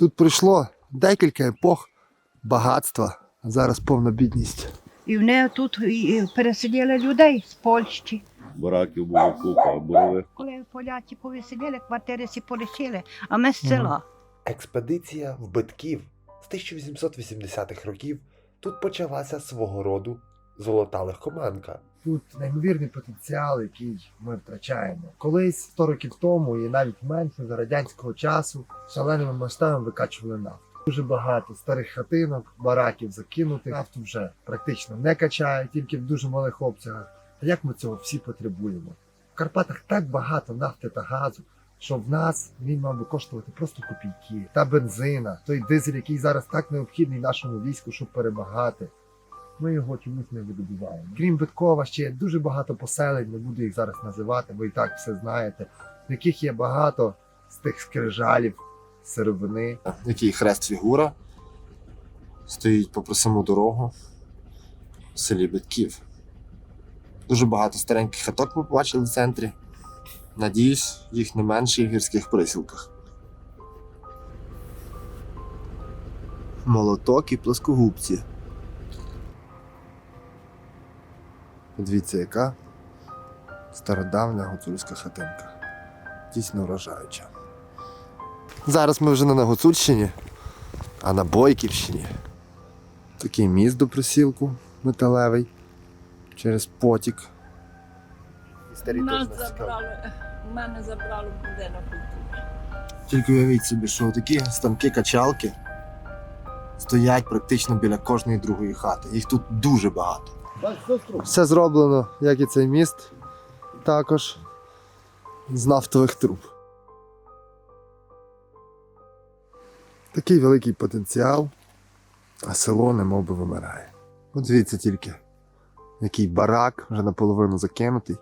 Тут пройшло декілька епох багатства, а зараз повна бідність. І вони тут пересиділи людей з Польщі. Бараків було купа, бурових Коли поляки повисиділи, квартири всі полишили, а ми з села. Експедиція в Битків з 1880-х років тут почалася свого роду золота легкоманка. Тут неймовірний потенціал, який ми втрачаємо. Колись 100 років тому і навіть менше за радянського часу шаленими масштабами викачували нафту. Дуже багато старих хатинок, бараків закинутих. Нафту вже практично не качають, тільки в дуже малих обсягах. А як ми цього всі потребуємо? В Карпатах так багато нафти та газу, що в нас він мав би коштувати просто копійки. Та бензина, той дизель, який зараз так необхідний нашому війську, щоб перемагати. Ми його чомусь не видобуваємо. Крім Биткова, ще є дуже багато поселень, не буду їх зараз називати, ви і так все знаєте, в яких є багато з тих скрижалів, сировини. Який хрест фігура стоїть попри саму дорогу в селі Битків. Дуже багато стареньких хаток ми побачили в центрі. Надіюсь, їх не менше в гірських присілках. Молоток і плоскогубці. Подивіться, яка стародавня гуцульська хатинка. Дійсно вражаюча. Зараз ми вже не на Гуцульщині, а на Бойківщині. Такий міст до присілку металевий через потік. Нас забрали, мене забрали будинок культури. Тільки уявіть собі, що такі станки-качалки стоять практично біля кожної другої хати. Їх тут дуже багато. Все зроблено, як і цей міст, також з нафтових труб. Такий великий потенціал, а село немов би вимирає. От дивіться тільки, який барак вже наполовину закинутий.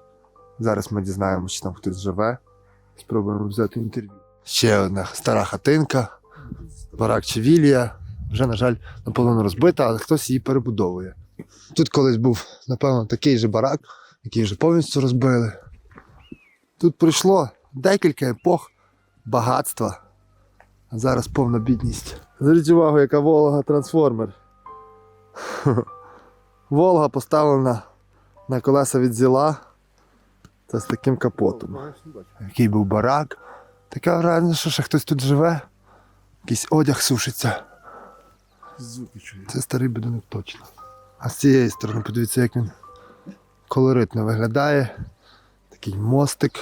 Зараз ми дізнаємося, чи там хтось живе. Спробуємо взяти інтерв'ю. Ще одна стара хатинка, барак Чевілія. Вже, на жаль, наполовину розбита, але хтось її перебудовує. Тут колись був, напевно, такий же барак, який вже повністю розбили. Тут пройшло декілька епох багатства, а зараз повна бідність. Зверніть увагу, яка Волга трансформер. Волга поставлена на колеса від зіла та з таким капотом. Який був барак. Таке враження, що ще хтось тут живе. Якийсь одяг сушиться. Це старий будинок точно. А з цієї сторони, подивіться, як він колоритно виглядає. Такий мостик.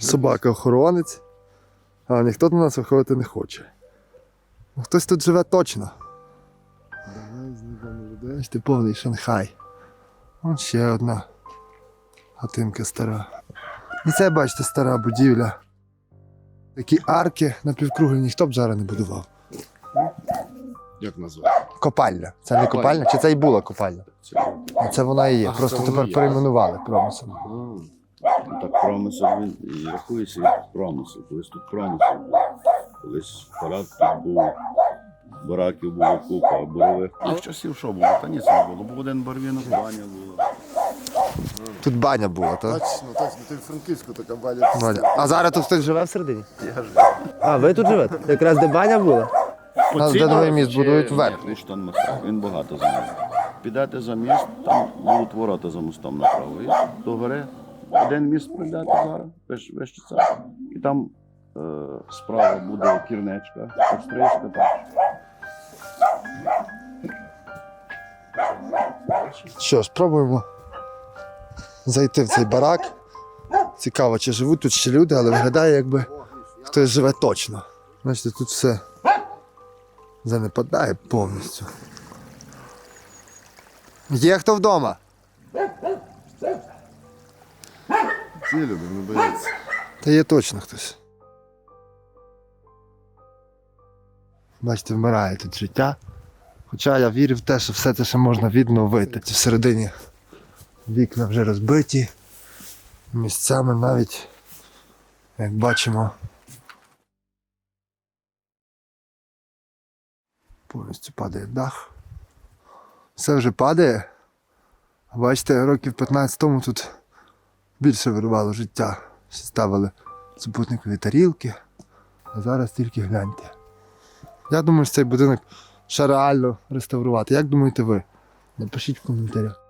Собака-охоронець. А ніхто на нас виходити не хоче. Ну, Хтось тут живе точно. Бачите, повний Шанхай. Ось ще одна хатинка стара. І це, бачите, стара будівля. Такі арки напівкруглі ніхто б зараз не будував. Як назвати? Копальня. Це не копальня, чи це і була копальня? А Це вона і є. А, Просто тепер перейменували промисел. Ну, Так промисел він і рахується як промисел. Колись тут промисел був. Колись парад тут був, бараків було купа, бурових. Тих часів що було? Та ні, це не було. Був один барвінок, баня була. Тут баня була, так? Точно, точно, ти в Франківську така баня. Баня. А зараз тут хтось живе всередині? Я ж А, ви тут живете? Якраз де баня була? Нас де новий міст будують вверх. Ні, там. Він багато знає. Підете за міст, там будуть ворота за мостом направо. І до гори один міст прийдете зараз, вище, це. І там е, справа буде кірнечка, австрійська. Так. Що спробуємо зайти в цей барак. Цікаво, чи живуть тут ще люди, але виглядає, якби хтось живе точно. Бачите, тут все занепадає повністю. Є хто вдома? Ці люди не бояться. Та є точно хтось. Бачите, вмирає тут життя. Хоча я вірю в те, що все це ще можна відновити. Це всередині вікна вже розбиті. Місцями навіть, як бачимо, повністю падає дах. Все вже падає. Бачите, років 15 тому тут більше вирувало життя. Ставили супутникові тарілки. А зараз тільки гляньте. Я думаю, що цей будинок ще реально реставрувати. Як думаєте ви? Напишіть в коментарях.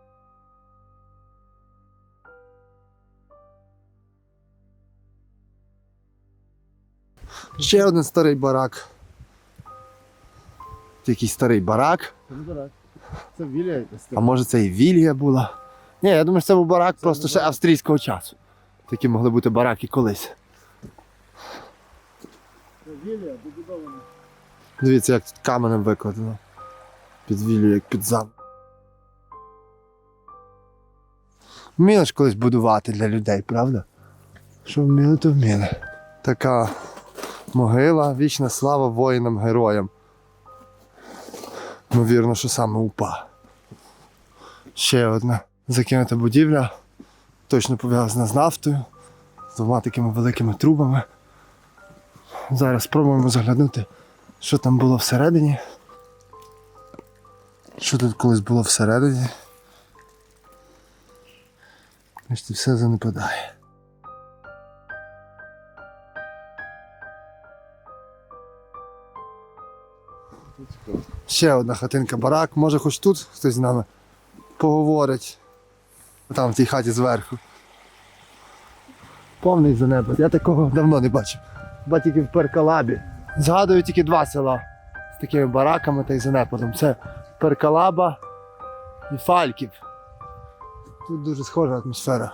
Ще один старий барак. Це якийсь старий барак. Це вілля якась. А може це і Вілія була? Ні, я думаю, що це був барак просто ще австрійського часу. Такі могли бути бараки колись. Вілля побудована. Дивіться, як тут каменем викладено. Під Вілію, як під зам. Вміли ж колись будувати для людей, правда? Що вміли, то вміли. Така могила, вічна слава воїнам-героям. Ймовірно, що саме УПА. Ще одна закинута будівля, точно пов'язана з нафтою, з двома такими великими трубами. Зараз спробуємо заглянути, що там було всередині. Що тут колись було всередині? Бачите, все занепадає. Ще одна хатинка барак. Може хоч тут хтось з нами поговорить. Там в тій хаті зверху. Повний занепад. Я такого давно не бачив. Хіба тільки в Перкалабі. Згадую тільки два села з такими бараками та й занепадом. Це Перкалаба і Фальків. Тут дуже схожа атмосфера.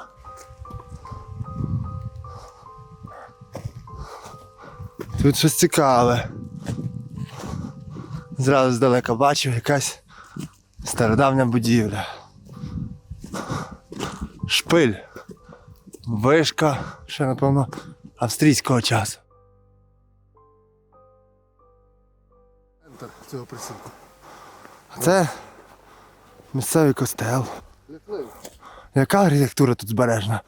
Тут щось цікаве. Зразу здалека бачив якась стародавня будівля. Шпиль. Вишка, ще напевно, австрійського часу. Центр цього присілку. Це місцевий костел. Яка архітектура тут збережена?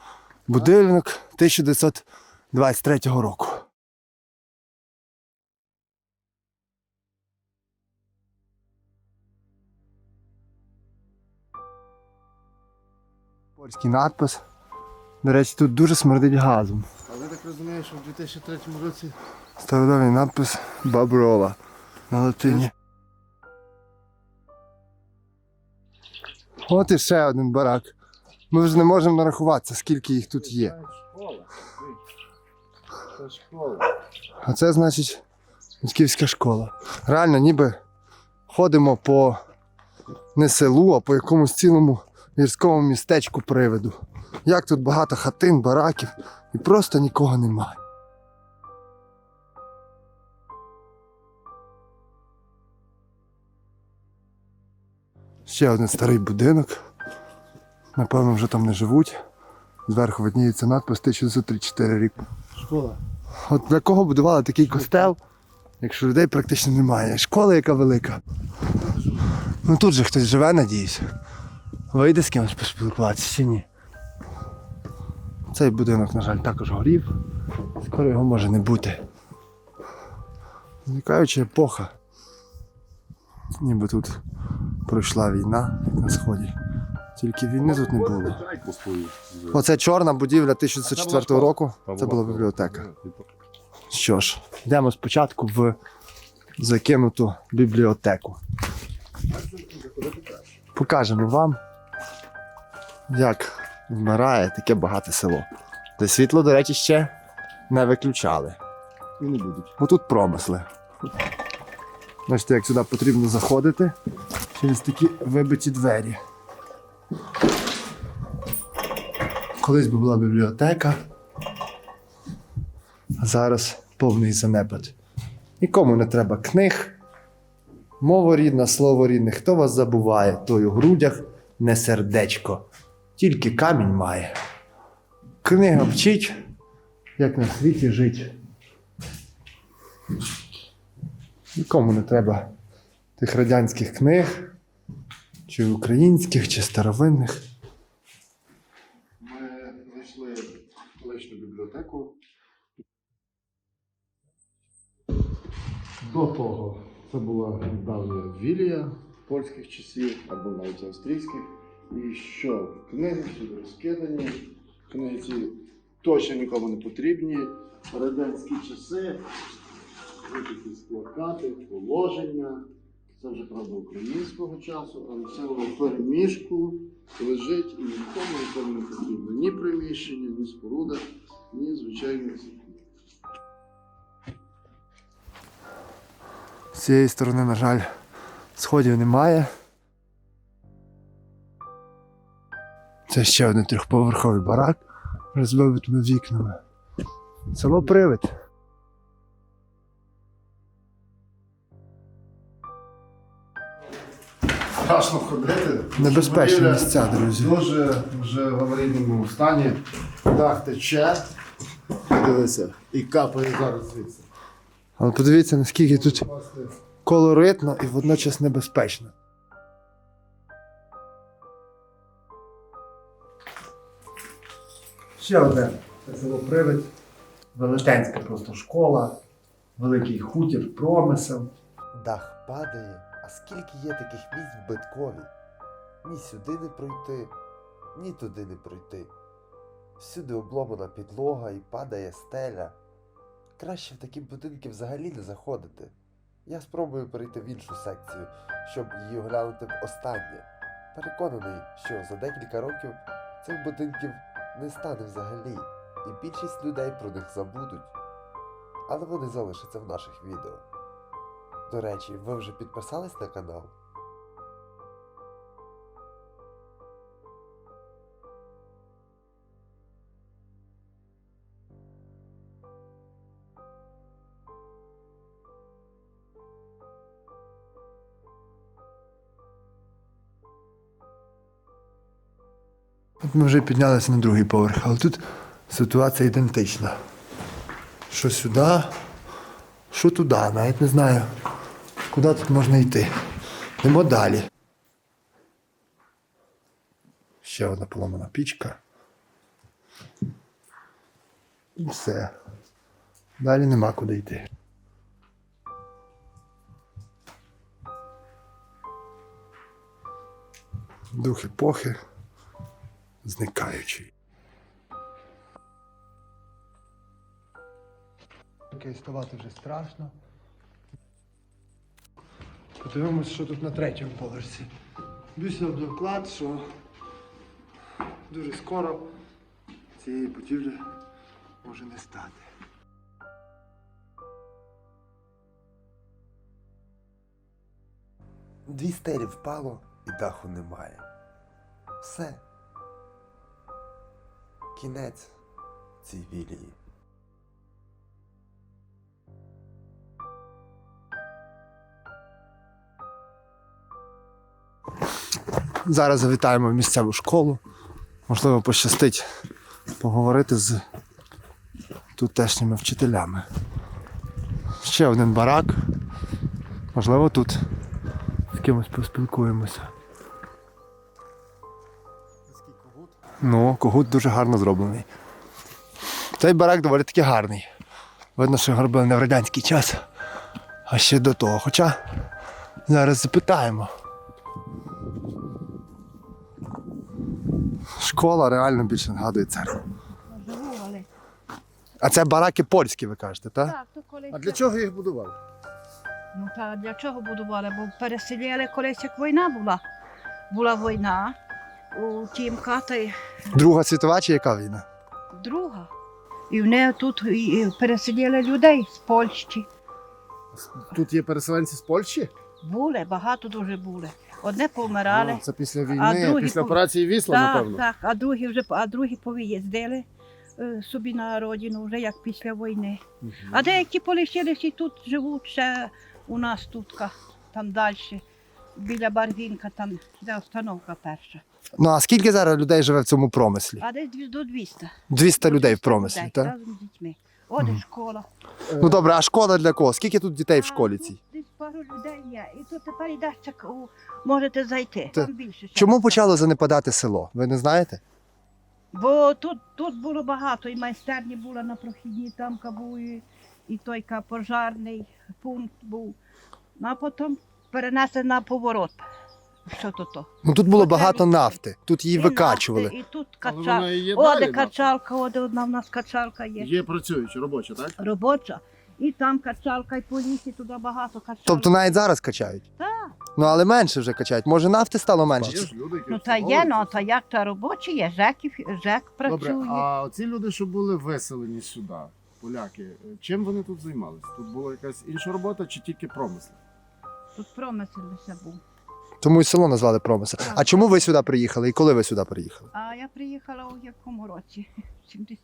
Будинок 1923 року. Польський надпис. До речі, тут дуже смердить газом. Але так розумію, що в 2003 році Стародавній надпис Баброла на латині. От і ще один барак. Ми вже не можемо нарахуватися, скільки їх тут є. Це школа. А це значить Міськівська школа. Реально, ніби ходимо по не селу, а по якомусь цілому гірському містечку привиду. Як тут багато хатин, бараків, і просто нікого немає. Ще один старий будинок. Напевно, вже там не живуть. Зверху видніється надпис 1934 рік. Школа. От для кого будували такий костел, якщо людей практично немає. Школа яка велика. Ну тут же хтось живе, надіюсь. Вийде з кимось поспілкуватися чи ні. Цей будинок, на жаль, також горів. Скоро його може не бути. Зникаюча епоха. Ніби тут пройшла війна як на сході. Тільки війни тут не було. Оце чорна будівля 1904 року. Це була бібліотека. Що ж, йдемо спочатку в закинуту бібліотеку. Покажемо вам, як вмирає таке багате село. Де світло, до речі, ще не виключали. І не будуть. Бо тут промисли. Бачите, як сюди потрібно заходити через такі вибиті двері. Колись би була бібліотека, а зараз повний занепад. Нікому не треба книг. Мова рідна, слово рідне. Хто вас забуває, той у грудях не сердечко, тільки камінь має. Книга вчить, як на світі жить. Нікому не треба тих радянських книг, чи українських, чи старовинних. Ми знайшли колишню бібліотеку. До того це була давня вілія польських часів або навіть австрійських. І що? Книги всюди розкидані. Книги точно нікому не потрібні. Радянські часи. якісь плакати, положення. Це вже правда українського часу, але все воно в переміжку лежить і нікому нікому не потрібно. Ні приміщення, ні споруда, ні звичайно. З цієї сторони, на жаль, сходів немає. Це ще один трьохповерховий барак з вибитими вікнами. Село Привид. Страшно ходити. Небезпечні Будівля місця, друзі. Дуже вже в аварійному стані. Дах тече. Дивися, і капає зараз звідси. Але подивіться, наскільки тут колоритно і водночас небезпечно. Ще одне село. Велетенська просто школа, великий хутір, промисел. Дах падає, а скільки є таких місць в Биткові? Ні сюди не пройти, ні туди не пройти. Всюди обломана підлога і падає стеля. Краще в такі будинки взагалі не заходити. Я спробую перейти в іншу секцію, щоб її оглянути в останнє. Переконаний, що за декілька років цих будинків не стане взагалі, і більшість людей про них забудуть. Але вони залишаться в наших відео. До речі, ви вже підписались на канал? Ми вже піднялися на другий поверх, але тут ситуація ідентична. Що сюди, що туди, навіть не знаю, куди тут можна йти. Йдемо далі. Ще одна поломана пічка. І все. Далі нема куди йти. Дух епохи зникаючий. Ставати вже страшно. Подивимось, що тут на третьому поверсі. В доклад, що дуже скоро цієї будівлі може не стати. Дві стелі впало і даху немає. Все. Кінець цій вілії. Зараз завітаємо в місцеву школу. Можливо, пощастить поговорити з тутешніми вчителями. Ще один барак. Можливо, тут з кимось поспілкуємося. Ну, когут дуже гарно зроблений. Цей барак доволі таки гарний. Видно, що його робили не в радянський час, а ще до того. Хоча зараз запитаємо. Школа реально більше нагадує церкву. А це бараки польські, ви кажете, так? так, то колись. А для чого їх будували? Ну та для чого будували? Бо переселяли колись як війна була. Була війна у Тімка Друга світова чи яка війна? друга. І вони тут і- і людей з Польщі. Тут є переселенці з Польщі? Були, багато дуже були. Одне помирали. Ну, це після А війни, другі після операції Вісла, так, напевно. так, а другі вже а другі повиїздили е, собі на родину, вже як після війни. А деякі полишилися і тут живуть ще у нас тут, там далі, біля Барвінка, там де установка перша. Ну а скільки зараз людей живе в цьому промислі? А десь до 200. 200 людей в промислі, так? Разом з дітьми. От і школа. Ну добре, а школа для кого? Скільки тут дітей в школі цій? Десь пару людей є. І тут тепер у- можете зайти. Та Там більше. Чому почало занепадати село? Ви не знаєте? Бо тут, тут було багато, і майстерні були на прохідній, там був і, і той ка пожарний пункт був. Ну, а потім перенесли на поворот. Що то то? Ну тут було багато нафти, тут її І викачували. нафти, І тут Але вона качалка. і є О, далі, качалка, о, де одна в нас качалка є. Є працююча, робоча, так? Робоча. І там качалка, і по лісі туди багато качалок. Тобто навіть зараз качають. Так. Ну але менше вже качають. Може нафти стало менше? Є ж люди, які Ну та є, ну та як та робочі є, жеків, жек працює. Добре, а ці люди, що були виселені сюди, поляки, е, чим вони тут займалися? Тут була якась інша робота чи тільки промисел? Тут промисел лише був. Тому і село назвали промисел. А чому ви сюди приїхали і коли ви сюди приїхали? А я приїхала у якому році? 70,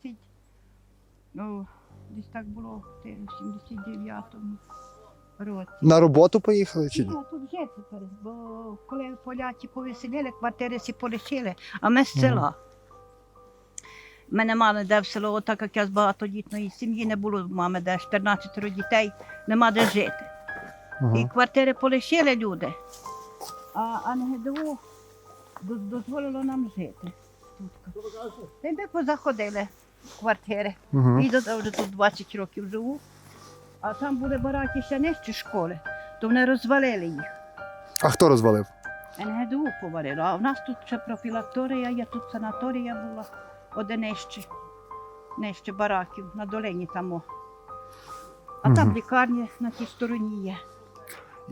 ну, десь так було в 79-му році. На роботу поїхали чи ні? Я тут жити зараз, бо коли поляки повеселили, квартири всі полишили, а ми з села. Ми не мали де в село, так як я з багатодітної сім'ї не було в мами, де 14 дітей, нема де жити. І квартири полишили люди. А, а не ГДО дозволило нам жити. Тут. Та й ми позаходили в квартири. Угу. І до, вже тут 20 років живу. А там були бараки ще нижче школи, то вони розвалили їх. А хто розвалив? НГДУ повалило. А в нас тут ще профілакторія, є тут санаторія була, один нижче, нижче бараків, на долині там. А там Мгм. лікарні на тій стороні є.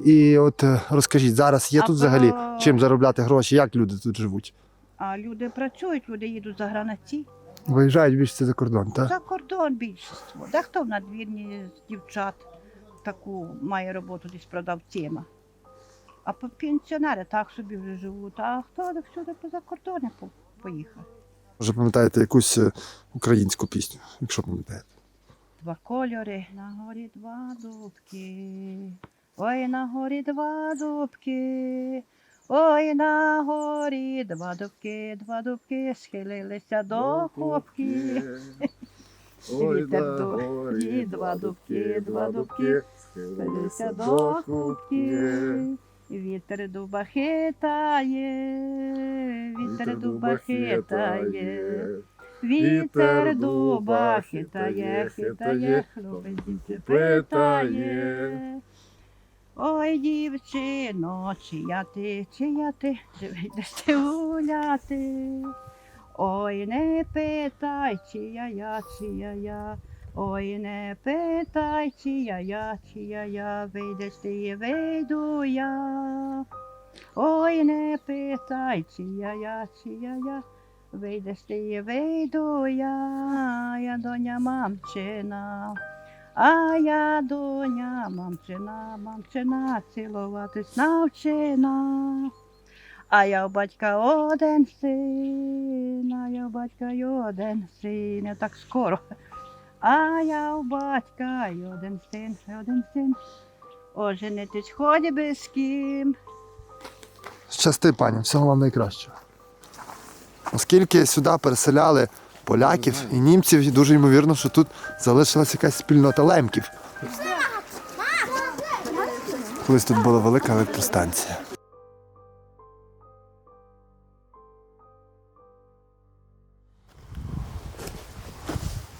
І от е, розкажіть, зараз є А тут взагалі про- чим заробляти гроші, як люди тут живуть? А люди працюють, люди їдуть за границі. Виїжджають більше за кордон, так? За кордон більшість. Дехто в надвірні з дівчат таку має роботу десь продавцями. А по- пенсіонери так собі вже живуть, а хто всюди поза кордони поїхав. Може пам'ятаєте якусь е, українську пісню, якщо пам'ятаєте. Два кольори, на горі два дубки. Ой, на горі два дубки. Ой, на горі два дубки, два дубки схилилися до копки. Вітер дує, два дубки, два дубки, схилилися до кубки. Вітер дуба хитає, вітер дуба хитає. Вітер дуба хитає, хитає, хлопець питає. Ой, дівчино, чия ти, чия ти, чи вийдеш ти гуляти? Ой, не питай, чия я, чия я. Ой, не питай, чия я, чия я, вийдеш ти, вийду я. Ой, не питай, чия я, чия я. Вийдеш ти, вийду я, я доня мамчина. А я доня мамчина, мамчина, цілуватись навчина. А я у батька один син, а я у батька й один син, я так скоро. А я у батька й один син, й один син. Оженитись ході без з ким. Щасти, пані, всього вам найкращого. Оскільки сюди переселяли поляків і німців, і дуже ймовірно, що тут залишилася якась спільнота лемків. Колись тут була велика електростанція.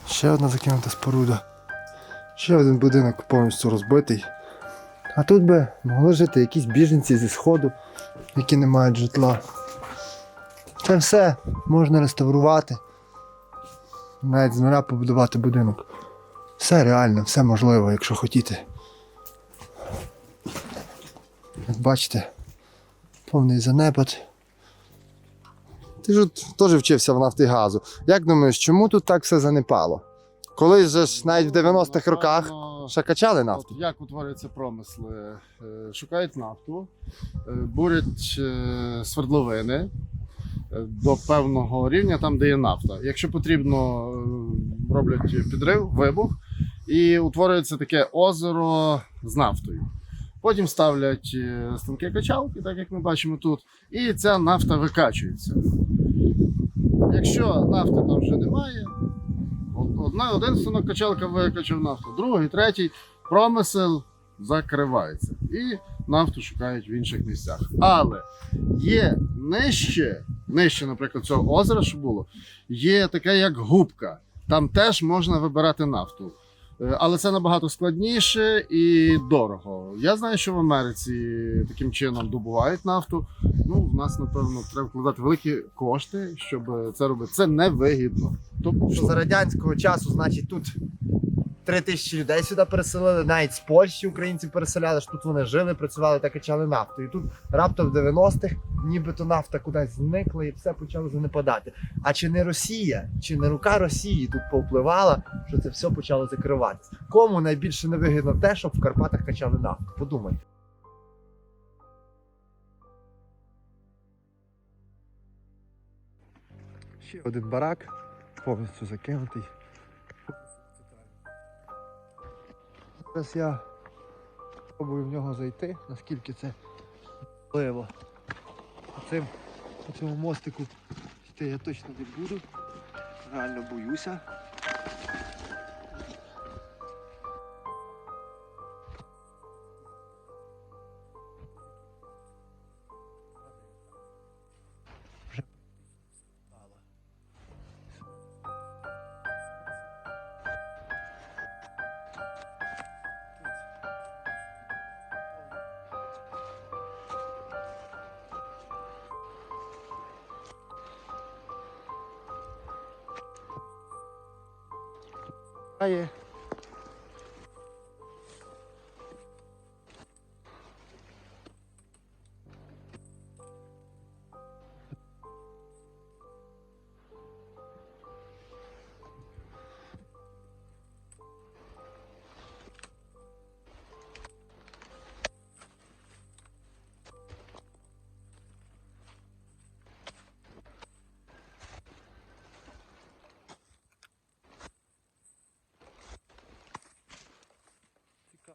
Ще одна закинута споруда. Ще один будинок повністю розбитий. А тут би могли жити якісь біженці зі сходу, які не мають житла. Це все можна реставрувати. Навіть з нуля побудувати будинок. Все реально, все можливо, якщо хотіти. Як бачите, повний занепад. Ти ж теж вчився в Нафтигазу. Як думаєш, чому тут так все занепало? Колись же ж навіть в 90-х роках ще качали нафту. От як утворюються промисли? Е, Шукають нафту, е, бурять е, свердловини до певного рівня, там, де є нафта. Якщо потрібно, е, роблять підрив, вибух, і утворюється таке озеро з нафтою. Потім ставлять е, станки качалки, так як ми бачимо тут, і ця нафта викачується. Якщо нафти там вже немає, Одна, один станок качалка викачав нафту, другий, третій промисел закривається. І нафту шукають в інших місцях. Але є нижче, нижче, наприклад, цього озера, що було, є таке як губка. Там теж можна вибирати нафту. Е, Але це набагато складніше і дорого. Я знаю, що в Америці таким чином добувають нафту. Ну, в нас, напевно, треба вкладати великі кошти, щоб це робити. Це невигідно. Тобто, Що за радянського часу, значить, тут Три тисячі людей сюди переселили, навіть з Польщі українці переселяли, що тут вони жили, працювали та качали нафту. І тут раптом в 90-х нібито нафта кудись зникла і все почало занепадати. А чи не Росія, чи не рука Росії тут повпливала, що це все почало закриватися? Кому найбільше невигідно те, щоб в Карпатах качали нафту? Подумайте. Ще один барак, повністю закинутий. Зараз я спробую в нього зайти, наскільки це можливо. Цим, по цьому мостику йти я точно не буду. Реально боюся. Є.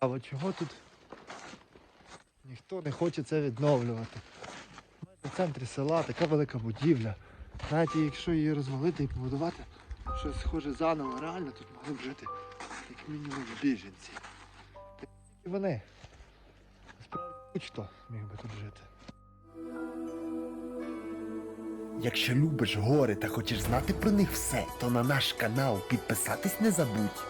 Цікаво, чого тут ніхто не хоче це відновлювати. В центрі села така велика будівля. Навіть якщо її розвалити і побудувати щось схоже заново, реально тут могли б жити як мінімум біженці. І вони. Насправді будь-хто міг би тут жити. Якщо любиш гори та хочеш знати про них все, то на наш канал підписатись не забудь.